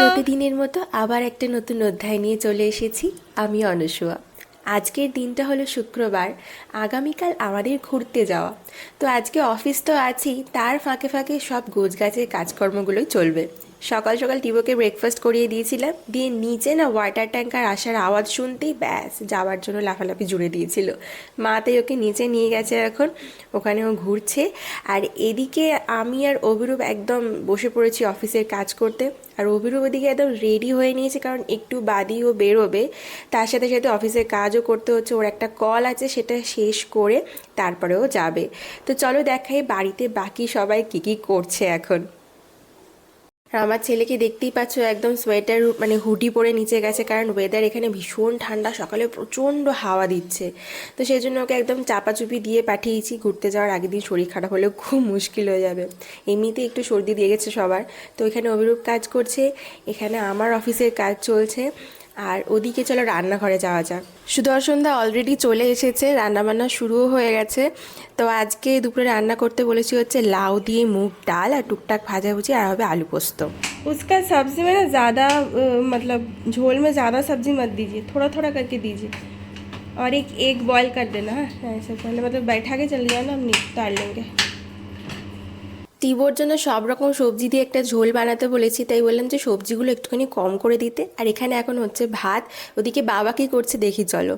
প্রতিদিনের মতো আবার একটা নতুন অধ্যায় নিয়ে চলে এসেছি, আমি অনসুয়া আজকের দিনটা হলো শুক্রবার, আগামীকাল আমাদের ঘুরতে যাওয়া। তো আজকে অফিস তো আছি তার ফাঁকে ফাঁকে সব গোছগাছের কাজকর্মগুলোই চলবে। সকাল সকাল টিবোকে ব্রেকফাস্ট করিয়ে দিয়েছিলাম। দিয়ে নিচে না ওয়াটার ট্যাঙ্কার আসার আওয়াজ শুনতেই ব্যাস, যাওয়ার জন্য লাফালাফি জুড়ে দিয়েছিল। মাতে ওকে নিচে নিয়ে গেছে এখন, ওখানে ও ঘুরছে। আর এদিকে আমি আর অভিরূপ একদম বসে পড়েছি অফিসের কাজ করতে। আর অভিরূপ ওদিকে একদম রেডি হয়ে নিয়েছে কারণ একটু বাদই ও বেরোবে। তার সাথে সাথে অফিসের কাজও করতে হচ্ছে, ওর একটা কল আছে সেটা শেষ করে তারপরেও যাবে। তো চলো দেখাই বাড়িতে বাকি সবাই কী কী করছে এখন। আর আমার ছেলেকে দেখতেই পাচ্ছ একদম সোয়েটার মানে হুডি পরে নিচে গেছে, কারণ ওয়েদার এখানে ভীষণ ঠান্ডা, সকালে প্রচণ্ড হাওয়া দিচ্ছে। তো সেই জন্য ওকে একদম চাপাচুপি দিয়ে পাঠিয়েছি, ঘুরতে যাওয়ার আগের দিন শরীর খারাপ হলে খুব মুশকিল হয়ে যাবে। এমনিতে একটু সর্দি দিয়ে গেছে সবার। তো এখানে অভিরূপ কাজ করছে, এখানে আমার অফিসের কাজ চলছে। আর ওদিকে চলো রান্নাঘরে যাওয়া যাক সুদর্শনদা অলরেডি চলে এসেছে রান্নাবান্না শুরুও হয়ে গেছে তো আজকে দুপুরে রান্না করতে বলেছি হচ্ছে লাউ দিয়ে মুগ ডাল আর টুকটাক ভাজাভুজি আর হবে আলু পোস্ত उसका सब्जी में ना ज़्यादा अ, मतलब झोल में ज़्यादा सब्जी मत दीजिए थोड़ा थोड़ा करके दीजिए और एक एक बॉईल कर देना हाँ ऐसे पहले मतलब बैठा के चल गया ना हम निकाल लेंगे টিবোর জন্য সব রকম সবজি দিয়ে একটা ঝোল বানাতে বলেছি, তাই বললাম যে সবজিগুলো একটুখানি কম করে দিতে। আর এখানে এখন হচ্ছে ভাত, ওদিকে বাবা কী করছে দেখি চলো।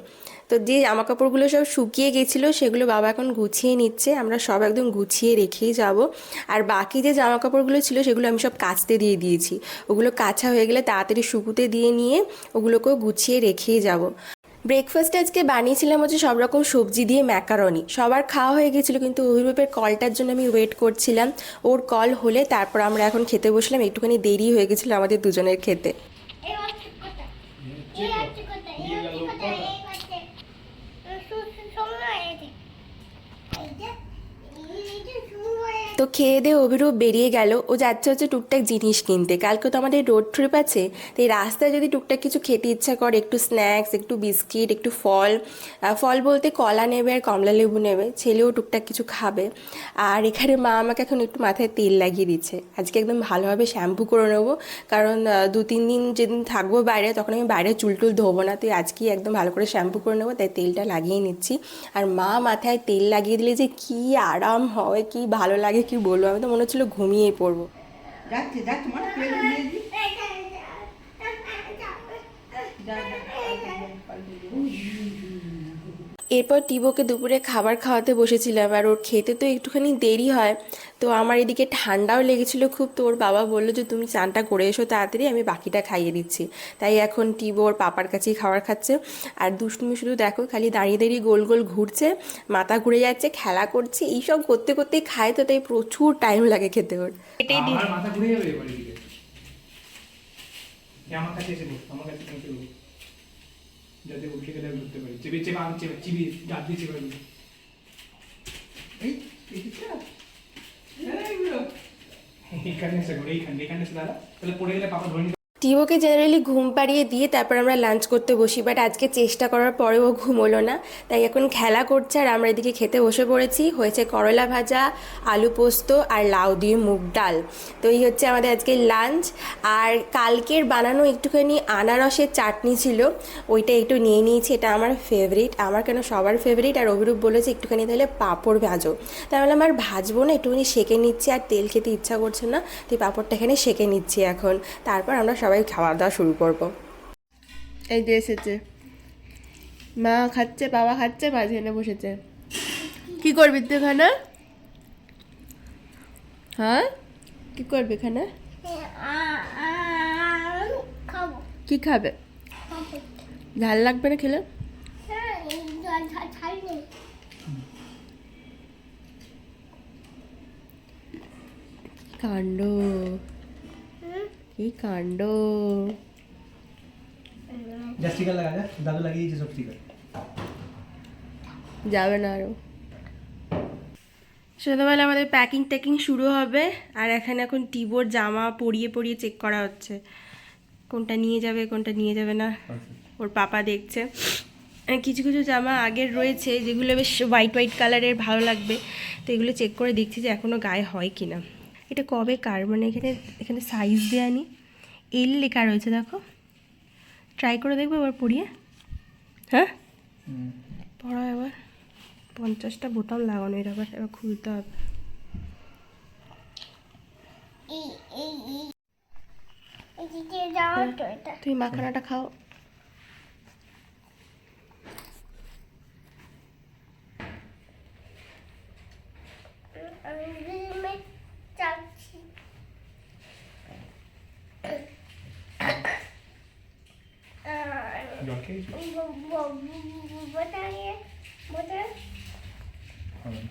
তো যে জামা কাপড়গুলো সব শুকিয়ে গেছিল, সেগুলো বাবা এখন গুছিয়ে নিচ্ছে, আমরা সব একদম গুছিয়ে রেখেই যাব। আর বাকি যে জামা কাপড়গুলো ছিল, সেগুলো আমি সব কাচতে দিয়ে দিয়েছি। ওগুলো কাছা হয়ে গেলে তাড়াতাড়ি শুকুতে দিয়ে নিয়ে ওগুলোকেও গুছিয়ে রেখেই যাব। ব্রেকফাস্টে আজকে বানিয়েছিলাম হচ্ছে সব রকম সবজি দিয়ে ম্যাকারনি। সবার খাওয়া হয়ে গেছিল, কিন্তু অভিরূপের কলটার জন্য আমি ওয়েট করছিলাম। ওর কল হলে, তারপর আমরা এখন খেতে বসলাম। একটুখানি দেরি হয়ে গেছিল আমাদের দুজনের খেতে এই হচ্ছে কথা এই হচ্ছে কথা এই হচ্ছে কথা এই হচ্ছে সুন্দর হয়েছে এই যে এই যে সুন্দর হয়েছে তো খেয়ে দিয়ে অভিরূপ বেরিয়ে গেল। ও যাচ্ছে হচ্ছে টুকটাক জিনিস কিনতে। কালকে তো আমাদের রোড ট্রিপ আছে, তো এই রাস্তায় যদি টুকটাক কিছু খেতে ইচ্ছা করে, একটু স্ন্যাক্স একটু বিস্কিট একটু ফল ফল বলতে কলা নেবে আর কমলা লেবু নেবে, ছেলেও টুকটাক কিছু খাবে। আর এখানে মা আমাকে এখন একটু মাথায় তেল লাগিয়ে দিচ্ছে। আজকে একদম ভালোভাবে শ্যাম্পু করে নেব, কারণ দু, তিন দিন যেদিন থাকব বাইরে, তখন আমি বাইরে চুল টুল ধোবো না। তো আজকেই একদম ভালো করে শ্যাম্পু করে নেব, তাই তেলটা লাগিয়ে নিচ্ছি। আর মা মাথায় তেল লাগিয়ে দিলে যে কি আরাম হয়, কি ভালো লাগে, কি বলব? আমি তো মনে হচ্ছিল ঘুমিয়েই পড়ব। যাচ্ছে যাচ্ছে মানে প্লেট নিয়ে দি এরপর টিবোকে দুপুরে খাবার খাওয়াতে বসেছিলাম আর ওর খেতে তো একটুখানি দেরি হয়। তো আমার এদিকে ঠান্ডাও লেগেছিল খুব তো ওর বাবা বলল যে তুমি চানটা করে এসো তাড়াতাড়ি আমি বাকিটা খাইয়ে দিচ্ছি। তাই এখন টিবো ওর পাপার কাছেই খাবার খাচ্ছে। আর দুষ্টুমি শুধু দেখো খালি দাঁড়িয়ে দাঁড়িয়ে গোল গোল ঘুরছে মাথা ঘুরে যাচ্ছে খেলা করছে এইসব করতে করতেই খায় তো তাই প্রচুর টাইম লাগে খেতে ওর। আমার মাথা ঘুরে যাবে আমার কাছে এসে বস আমার কাছে যাতে উঠে গেলে আমি ধরতে পারি। চেপে চেপে আমি চেপে চিবি দাঁত দিয়ে চেপে। এই এইখানে এসে ঘুরে এইখানে এখানে এসে দাঁড়া। তাহলে পড়ে গেলে পাপা ধরে নিতে টিবোকে জেনারেলি ঘুম পাড়িয়ে দিয়ে তারপর আমরা লাঞ্চ করতে বসি বাট আজকে চেষ্টা করার পরেও ঘুমোলো না। তাই এখন খেলা করছে আর আমরা এদিকে খেতে বসে পড়েছি। হয়েছে করলা ভাজা, আলু পোস্ত আর লাউ দিয়ে মুগ ডাল। তো এই হচ্ছে আমাদের আজকে লাঞ্চ আর কালকের বানানো একটুখানি আনারসের চাটনি ছিল, ওইটা একটু নিয়ে নিয়েছি। এটা আমার ফেভারিট আমার কেন সবার ফেভারিট আর অভিরূপ বলেছে একটুখানি তাহলে পাঁপড় ভাজো। তাই বললাম, আর ভাজবো না, একটুখানি সেকে নিচ্ছি, আর তেল খেতে ইচ্ছা করছে না। তো এই পাঁপড়টা এখানে সেকে নিচ্ছি এখন। তারপর আমরা সবাই খাওয়া দাওয়া শুরু করব। এই যে এসেছে। মা খাচ্ছে, বাবা খাচ্ছে মাঝে এনে বসেছে। কি করবি তুই এখানে? হ্যাঁ? কি করবি খাব কি খাবে? ঝাল লাগবে না খেলে? কাণ্ড? কি কাণ্ড? দাদু সব স্টিকার যাবে না আরও সন্ধ্যাবেলা আমাদের প্যাকিং ট্যাকিং শুরু হবে আর এখানে এখন টিবোর জামা পরিয়ে পরিয়ে চেক করা হচ্ছে। কোনটা নিয়ে যাবে কোনটা নিয়ে যাবে না ওর পাপা দেখছে। কিছু কিছু জামা আগের রয়েছে যেগুলো বেশ হোয়াইট হোয়াইট কালারের ভালো লাগবে। তো এগুলো চেক করে দেখছি যে এখনও গায়ে হয় কি না এটা কবে কার? মানে এখানে এখানে সাইজ দেওয়া নি এল লেখা রয়েছে দেখো। ট্রাই করে দেখব এবার পড়িয়ে। হ্যাঁ? পড়া এবার। পঞ্চাশটা বোতাম লাগানো এর আবার এবার খুলতে হবে। এই এই এই। এদিকে যাওয়া তো এটা। তুমি মাখানাটা খাও আমি বিমে যাচ্ছি হ্যাঁ।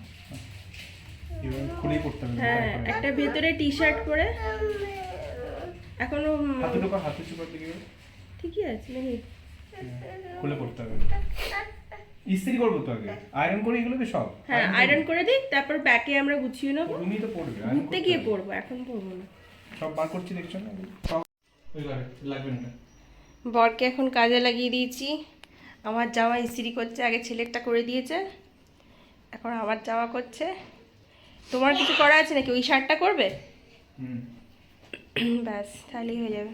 খুলেই হ্যাঁ একটা ভেতরে টি শার্ট পরে। এখনও হাতে ঢোকা হাতে চুপার দিকে ঠিকই আছে, নাকি? খুলে পড়তে হবে ইস্ত্রি করব তো আগে আয়রন করে এগুলোকে সব হ্যাঁ আয়রন করে দিই, তারপর ব্যাকে আমরা গুছিয়ে নেব। তুমি তো পড়বে ঘুরতে গিয়ে পড়ব এখন পড়ব না। সব বার করছি দেখছ না? লাগবে না। বরকে এখন কাজে লাগিয়ে দিয়েছি। আমার জামা ইস্ত্রি করছে আগে ছেলেরটা করে দিয়েছে। এখন আমার জামা করছে। তোমার কিছু করা আছে নাকি? ওই শার্টটা করবে? ব্যাস তাহলেই হয়ে যাবে।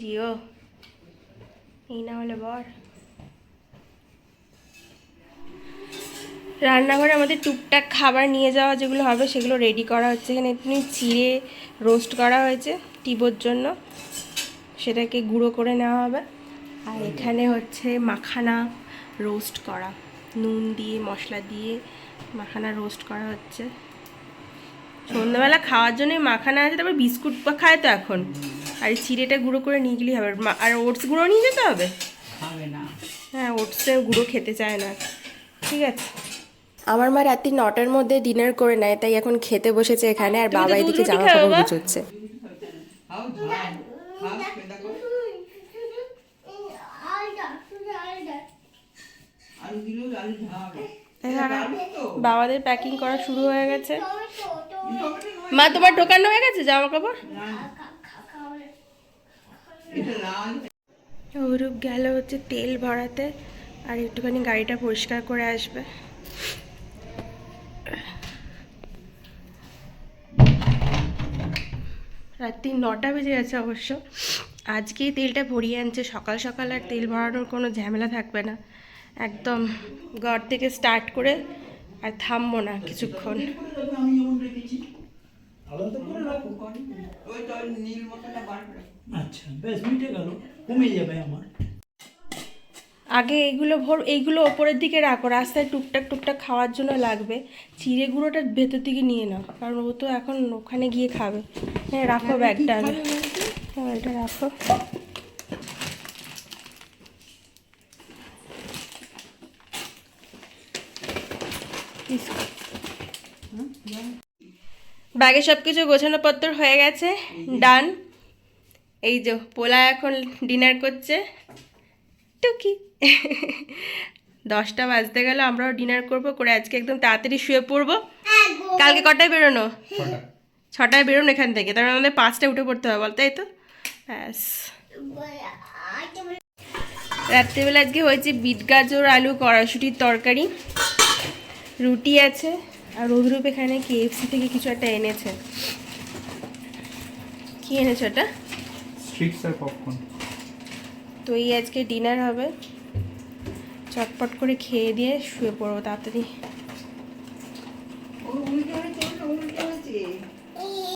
জিও এই না হলে বর। রান্নাঘরে আমাদের টুকটাক খাবার নিয়ে যাওয়া যেগুলো হবে সেগুলো রেডি করা হচ্ছে। এখানে একটু চিড়ে রোস্ট করা হয়েছে টিবোর জন্য। সেটাকে গুঁড়ো করে নেওয়া হবে। আর এখানে হচ্ছে মাখানা রোস্ট করা। নুন দিয়ে মশলা দিয়ে মাখানা রোস্ট করা হচ্ছে। সন্ধ্যাবেলা খাওয়ার জন্য মাখানা আছে তারপর বিস্কুট খায় তো এখন। আর এই চিড়েটা গুঁড়ো করে নিয়ে গেলেই হবে। আর মা- আর ওটস গুঁড়ো নিয়ে যেতে হবে? না। হ্যাঁ ওটসের গুঁড়ো খেতে চায় না। ঠিক আছে। আমার মা রাত্রি নটার মধ্যে ডিনার করে নেয় তাই এখন খেতে বসেছে এখানে। আর বাবা এদিকে জামা কাপড় গুছোচ্ছে আলু তো। বাবাদের প্যাকিং করা শুরু হয়ে গেছে। মা তোমার ঢোকানো হয়ে গেছে? জামা কাপড়? এটা গেল হচ্ছে তেল ভরাতে আর একটুখানি গাড়িটা পরিষ্কার করে আসবে। রাত্রি নটা বেজে গেছে অবশ্য। আজকেই তেলটা ভরিয়ে আনছে। সকাল সকাল আর তেল ভরানোর কোনো ঝামেলা থাকবে না। একদম ঘর থেকে স্টার্ট করে আর থামবো না কিছুক্ষণ। আচ্ছা বেশ মিটে গেল। কমে যাবে আমার। আগে এইগুলো ভোর এইগুলো ওপরের দিকে রাখো। রাস্তায় টুকটাক টুকটাক খাওয়ার জন্য লাগবে। চিড়ে গুঁড়োটা ভেতর দিকে নিয়ে নাও কারণ ও তো এখন ওখানে গিয়ে খাবে। হ্যাঁ রাখো ব্যাগটা আগে। হ্যাঁ রাখো। ব্যাগে সব কিছু গোছানো পত্র হয়ে গেছে ডান। এই যে পোলা এখন ডিনার করছে। টুকি। দশটা বাজতে গেল আমরাও ডিনার করব করে আজকে একদম তাড়াতাড়ি শুয়ে পড়ব। কালকে কটায় বেরোনো? ছটায় বেরোনো এখান থেকে। তারপরে আমাদের পাঁচটায় উঠে পড়তে হবে বল তাই তো? ব্যাস। রাত্রিবেলা আজকে হয়েছে বিট গাজর আলু কড়াশুটির তরকারি রুটি আছে আর অভিরূপ এখানে কেএফসি থেকে কিছু একটা এনেছে। কি এনেছো ওটা? পপকর্ন তো এই আজকে ডিনার হবে। চটপট করে খেয়ে দিয়ে শুয়ে পড়ব তাড়াতাড়ি।